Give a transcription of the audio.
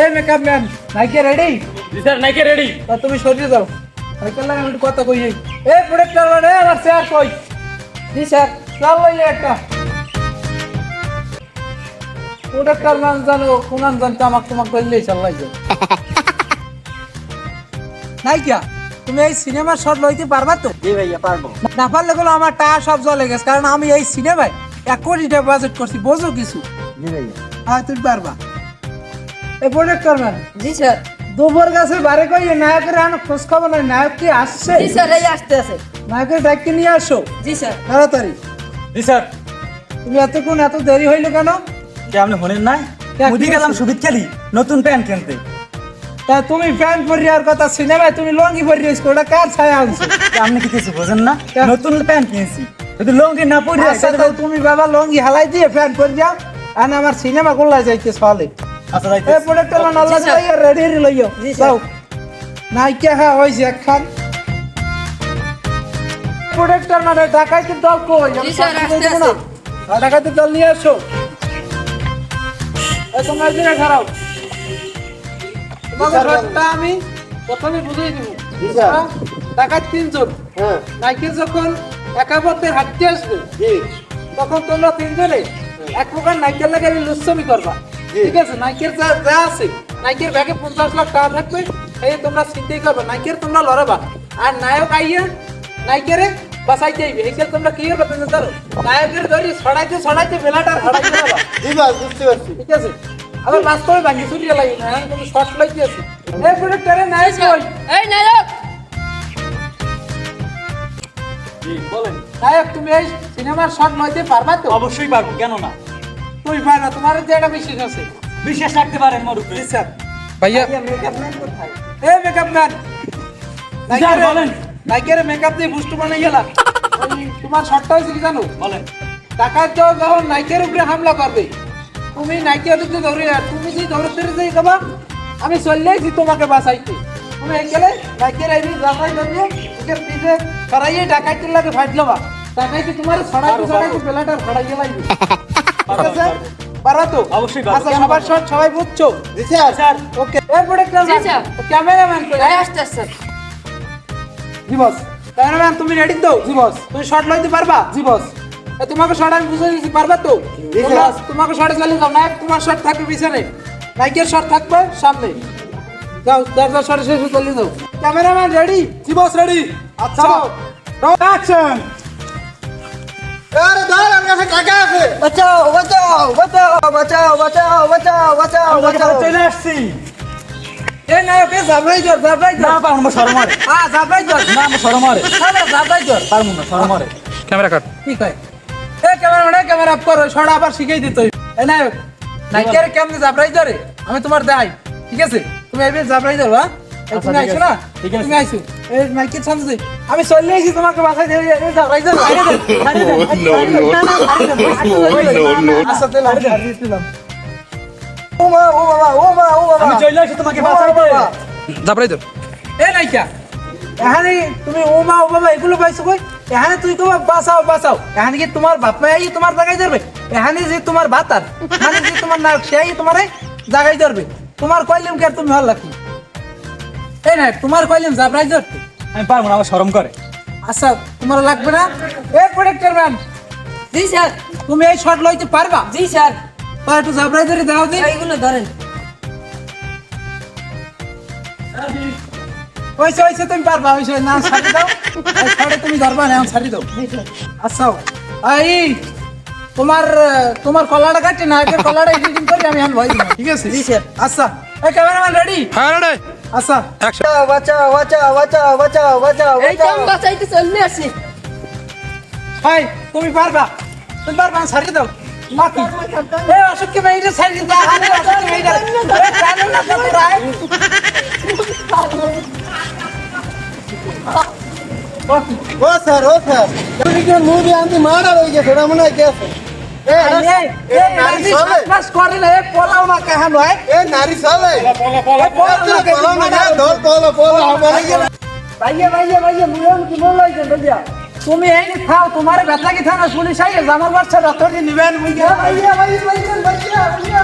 এ makeup man নাইকে ready জি sir নাইকে রেডি তা তুমি সরিয়ে যাও সাইকেল লাগে একটু কথা কই এ প্রোডাক্টর মানে আমার স্যার কই? জি স্যার চল লই একটা। প্রোডাক্টর মান জানো জান তামাক তোমাক করলেই চালাই যাও নাইকিয়া তুমি এই সিনেমার শট লইতে পারবা তো? জি ভাইয়া পারব। না পারলে বলো আমার টাকা সব জলে গেছে কারণ আমি এই সিনেমায় এক কোটি টাকা বাজেট করছি বোঝো কিছু। জি ভাইয়া। হ্যাঁ তুমি পারবা। প্রোডাক্টর ম্যান জি স্যার। দুপুর গাছে বারে কই নায়কের আনো খোঁজ খবর নাই। নায়ক কি আসছে? জি স্যার এই আসতে আছে। নায়কের ডাক্তার নিয়ে আসো? জি স্যার। তাড়াতাড়ি। জি স্যার। তুমি এতক্ষণ এত দেরি হইল কেন? কে আপনি হলেন না? কে, মুদি গেলাম? সুবিধ খেলি নতুন প্যান্ট কিনতে। তা তুমি প্যান্ট পরিয়ার কথা সিনেমায় তুমি লঙ্গি পরিয়েছ ওটা কার ছায়া আনছো? আপনি কি কিছু বোঝেন না? নতুন প্যান্ট কিনছি। যদি লঙ্গি না পরি আচ্ছা তুমি বাবা লঙ্গি হালাই দিয়ে প্যান্ট পরে যাও আর আমার সিনেমা গোল্লা যাইতে চলে আচ্ছা এই প্রোডাক্টর আল্লাহ লইয়া রেডি লইও। যাও। নাইকে হ্যাঁ হইছে একখান। প্রোডাক্টর ডাকাইতে দল কই? জি, স্যার, আসতে আছে। আর দল নিয়ে আসো এই তোমরা এদিকে খারাও। তোমাকে শর্টটা আমি প্রথমে বুঝিয়ে দিব। জি, স্যার। হ্যাঁ? ডাকাত তিনজন। হ্যাঁ। নাইকে যখন একাবদ্ধে হাঁটতে আসবে জি। তখন তোমরা তিনজনে এক প্রকার নাইকেল লাগে লুচ্ছমি করবা। ঠিক আছে নাইকের যা যা আছে নাইকের ব্যাগে পঞ্চাশ লাখ টাকা থাকবে এই তোমরা চিন্তাই করবে নাইকের তোমরা লড়াবা। আর নায়ক আইয়া নাইকেরে বাসাইতে আইবে। এইখানে তোমরা কি করবে তুমি জানো নায়কের ধরি ছড়াইতে ছড়াইতে বেলাটা ছড়াইতে যাবা। জি বুঝতে পারছি। ঠিক আছে? আবার বাস্তবে ভাঙি চুরিয়ে লাগে না এখন তুমি শর্ট লাইতে আছে। নায়ক কই এই নায়ক! বলেন। নায়ক তুমি এই সিনেমার শর্ট লইতে পারবা তো? অবশ্যই পারব কেন না তুই পার না তোমার যে একটা বিশ্বাস আছে। বিশ্বাস রাখতে পারেন মোর উপরে স্যার। ভাইয়া। মেকআপ ম্যান কোথায়? এ মেকআপ ম্যান স্যার, বলেন। নাইকের মেকআপ দিয়ে বুস্ট বানাই গেলা। তোমার শর্টটা হয়েছে কি জানো? বলেন। ডাকাত যাও যখন নাইকের উপরে হামলা করবে তুমি নাইকে যদি ধরে তুমি যদি ধরে ধরে যাই দেবা আমি চলে আইছি তোমাকে বাঁচাইতে। তুমি গেলে নাইকের আইবি জামাই ধরিয়ে ওকে পিছে সরাইয়ে ডাকাইতে লাগে ফাইট লবা। ডাকাইতে তোমার ছড়াইতে ছড়াইতে বেলাটা ছড়াইয়ে লাগবে? পারো তো? অবশ্যই আচ্ছা সবার শট সবাই বুঝছ? জি স্যার। Sir okay. এরপরে ক্যামেরাম্যান কই আসতে স্যার জি বস। ক্যামেরাম্যান তুমি রেডি তো? জি বস। তুমি শর্ট লইতে পারবা? জি বস। তোমাকে শর্ট আমি বুঝে দিছি পারবা তো? জি, তোমরা স্যার। তোমাকে শর্টে চালিয়ে যাও নায়ক তোমার শর্ট থাকবে পিছনে। নাইকের শর্ট থাকবে সামনে। যাও যাও শর্টে শেষে চালিয়ে যাও। ক্যামেরাম্যান রেডি জি বস রেডি আচ্ছা। অ্যাকশন আরে দাঁড়ান কাছে আছে। বাঁচাও বাঁচাও বাঁচাও বাঁচাও বাঁচাও বাঁচাও বাঁচাও বাঁচাও। চলে আসছি? এ নায়ক এ জাবরাই জোর জাবরাই না জোর পারব সরমারে আ জাবরাই জোর না আমার সরমারে না জাবরাই জোর পারব না সরমারে ক্যামেরা কাট। ঠিক হয় এ ক্যামেরা ক্যামেরা আপ করো ছড়া আবার শিখাই দিত এ নায়ক নাইকের কেমনে জাবরাই ধরে আমি তোমার দেখাই ঠিক আছে? তুমি এবার জাবরাই ধরো হ্যাঁ তুমি আইছো না তুমি আইছো এই নাইকের সামনে আমি চলে আইছি তোমাকে বাসায় ধরে এই জাবরাই ধরে বাইরে দে বাইরে দে আচ্ছা তাহলে আমি হারিয়ে দিলাম ও মা ও বাবা ও মা ও বাবা আমি চলে আসছি তোমাকে বাঁচাইতে জাবরাই তো এ নাইকা এখানে তুমি ও মা ও বাবা এগুলো পাইছো কই এখানে তুই তোমার বাঁচাও বাঁচাও এখানে কি তোমার বাপ মাই তোমার জায়গায় ধরবে এখানে যে তোমার বাতার মানে যে তোমার নায়ক সেই তোমার জায়গায় ধরবে তোমার কইলিম কে আর তুমি ভালো লাগি এই না তোমার কইলিম জাবরাই ধরতে। আমি পারব না আমার শরম করে। আচ্ছা তোমার লাগবে না? এ প্রোডাক্টর ম্যান জি স্যার। তুমি এই শট লইতে পারবা? জি স্যার। তো একটু জাবরাই ধরে দাও দি এইগুলো ধরেন। ওইসে ওইসে তুমি পারবা ওইসে না ছাড়ি দাও। শটে তুমি ধরবা না এখন ছাড়ি দাও। আচ্ছা এই তোমার তোমার কলাটা কাটছে না একে কলাটা এডিটিং করে আমি এখন ভয় ঠিক আছে। জি স্যার। আচ্ছা। ক্যামেরাম্যান রেডি হ্যাঁ রেডি আচ্ছা অ্যাকশন বাঁচাও বাঁচাও বাঁচাও বাঁচাও বাঁচাও এই তো আমি বাঁচাইতে চলে আসছি ভাই তুমি পারবা? তুমি পারবা না ছাড়ি দাও। বাকি এই অসুখকে মেয়েটা ছাড়ি দাও আরে অসুখকে মেয়েটা? এই জানো না তো রাই বাকি ও স্যার ও স্যার। তুমি কি মুভি আনতে মারা হয়ে গেছে? ওটা মনে হয় গেছে তুমি এই খাও তোমার ব্যথা কি থানা পুলিশ আইলে আমার বাচ্চা ডাক্তার নিবেন ভাইয়া ভাইয়া ভাইয়া ভাইয়া ভাইয়া।